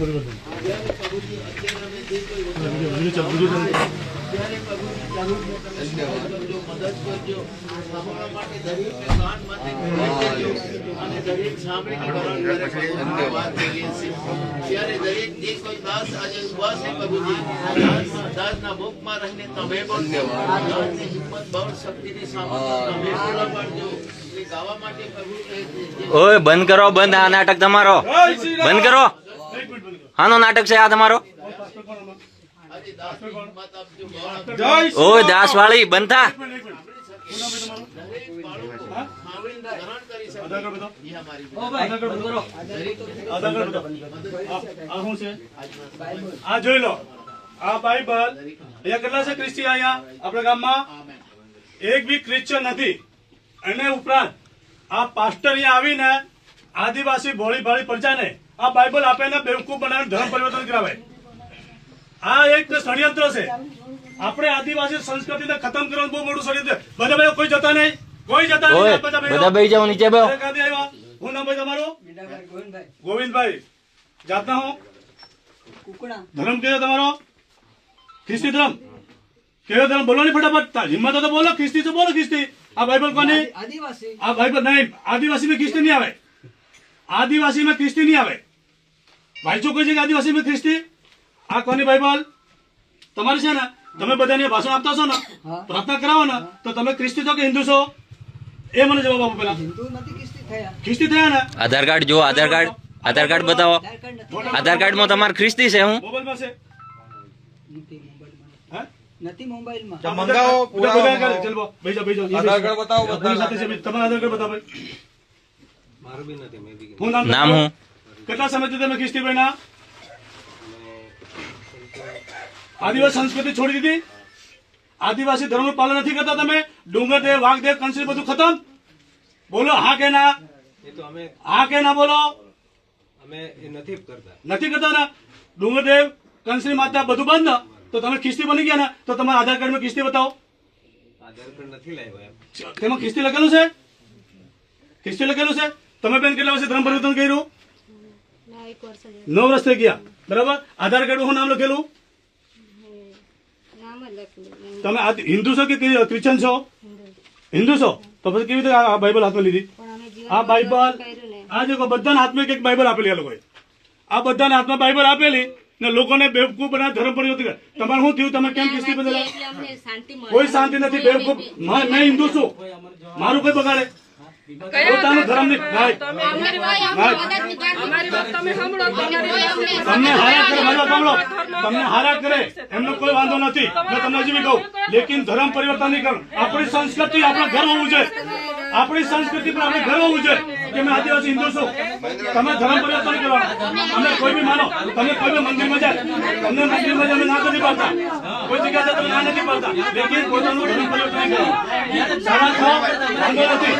পরিবর্তন ત્યારે દરેક જે કોઈ દાસ આજે ઊભા છે પ્રભુજી દાસના- દાસના મુખમાં રહીને તમે બોલજો દાસની હિંમત બળ શક્તિની સામર્થ્ય તમે પૂરા પાડજો ગાવા માટે પ્રભુ ઓય બંધ કરો. બંધ આ નાટક તમારો બંધ કરો. આનો નાટક છે આ તમારો? ઓય દાસવાળી બનતા આ જોઈ લો. આ બાઇબલ અહીંયા કેટલા છે? ક્રિસ્તી અહીંયા આપણા ગામમાં? એક બી ક્રિશ્ચન નથી. અને ઉપરાંત આ પાસ્ટર અહીંયા આવીને આદિવાસી ભોળી ભાળી પ્રજાને આ બાઇબલ આપીને બેવકૂફ બનાવીને ધર્મ પરિવર્તન કરાવે. આ એક ષડયંત્ર છે. આપણે આદિવાસી સંસ્કૃતિ ને ખતમ કરવાનું બહુ મોટું ષડયંત્ર બધા ભાઈ કોઈ જતા નહીં? કોઈ જતા નહીં બધા ભાઈ જાઓ નીચે બેહો. હું નામ ભાઈ તમારું? ગોવિંદભાઈ. ગોવિંદભાઈ જાતના હું? ધર્મ કયો તમારો? ખ્રિસ્તી ધર્મ? કયો ધર્મ? બોલો નહીં ફટાફટ. હિંમત તો બોલો. ખ્રિસ્તી તો બોલો ખ્રિસ્તી. આ બાઇબલ કોની? આદિવાસી. આ બાઇબલ નહીં. આદિવાસી માં ખ્રિસ્તી નહીં આવે. આદિવાસી માં ખ્રિસ્તી નહીં આવે. ભાઈ ચો ચોખ્ખું છે કે આદિવાસી માં ખ્રિસ્તી? આ કોની બાઇબલ તમારી છે ને તમે બધાને ભાષણ આપતા છો ને પ્રાર્થના કરાવો ને તો તમે ખ્રિસ્તી છો કે હિન્દુ છો એ મને જવાબ આપો પેલા હિન્દુ નથી ખ્રિસ્તી થયા ખ્રિસ્તી થયા ને આધાર કાર્ડ જો આધાર કાર્ડ આધાર કાર્ડ બતાવો આધાર કાર્ડમાં તમારે ખ્રિસ્તી છે હું મોબાઈલમાં છે નથી મોબાઈલમાં હે નથી મોબાઈલમાં આ મંગાવો પુરાવા ચલો ભાઈ જાઓ આધાર કાર્ડ બતાવો, આપણી સાથે છે તમારા આધાર કાર્ડ બતાવો ભાઈ. મારું બી નથી મેં નામ નામ હું કેટલા સમયથી તમે ખ્રિસ્તી બન્યા આદિવાસી સંસ્કૃતિ છોડી દીધી. આદિવાસી ધર્મનું પાલન નથી કરતા તમે. ડુંગરદેવ વાઘદેવ કંસી બધું ખતમ. બોલો હા કે ના? એ તો અમે હા કે ના બોલો? અમે એ નથી કરતા. નથી કરતા ને? ડુંગરદેવ કંસરી માતા બધું બંધ ને? તો તમે ખિસ્તી બની ગયા ને? તો તમારા આધાર કાર્ડમાં ખિસ્તી બતાવો. આધાર કાર્ડ નથી લાવ્યો તેમાં ખિસ્તી લખેલું છે? ખિસ્તી લખેલું છે? તમે બેન કેટલા વર્ષે ધર્મ પરિવર્તન કર્યું? ના એક વર્ષ જ. નવ વર્ષ થઈ ગયા. બરાબર? આધાર કાર્ડ હું નામ લખેલું? તમે આ હિન્દુ છો કે ક્રિ- ક્રિશ્ચન છો? હિન્દુ. છો? તો પછી કેવી રીતે આ બાઇબલ હાથમાં લીધી? આ બાઇબલ આ જો બધાના હાથમાં એક બાઇબલ આપેલી આ લોકોએ. આ બધાના હાથમાં બાઇબલ આપેલી ને લોકોને બેવકૂફ બના ધર્મ પર તમારે શું થયું? તમે કેમ કિસ્તી બદલા કોઈ શાંતિ નથી. બેવકૂફ મેં હિન્દુ છું. મારું કોઈ બગાડે. પોતાનું ધર્મ નહીં. તમને હારા કરે મારી સાંભળો. તમને હારા કરે એમનો કોઈ વાંધો નથી. મેં તમને હજી બી કહું. લેકિન ધર્મ પરિવર્તન નહીં કરો. આપણી સંસ્કૃતિ આપણે ઘર હોવું જોઈએ. આપણી સંસ્કૃતિ પર આપણે ઘર હોવું જોઈએ. કે મેં આદિવાસી હિન્દુ છું. તમે ધર્મ પરિવર્તન કરવાનું. અમે કોઈ બી માનો. તમે કોઈ બી મંદિરમાં જાય તમને મંદિરમાં જાય અમે ના કરી પાડતા. કોઈ જગ્યાએ જાય તમે ના નથી પાડતા. લેકિન પોતાનું ધર્મ નહીં કરવાનું સારા વાંધો નથી.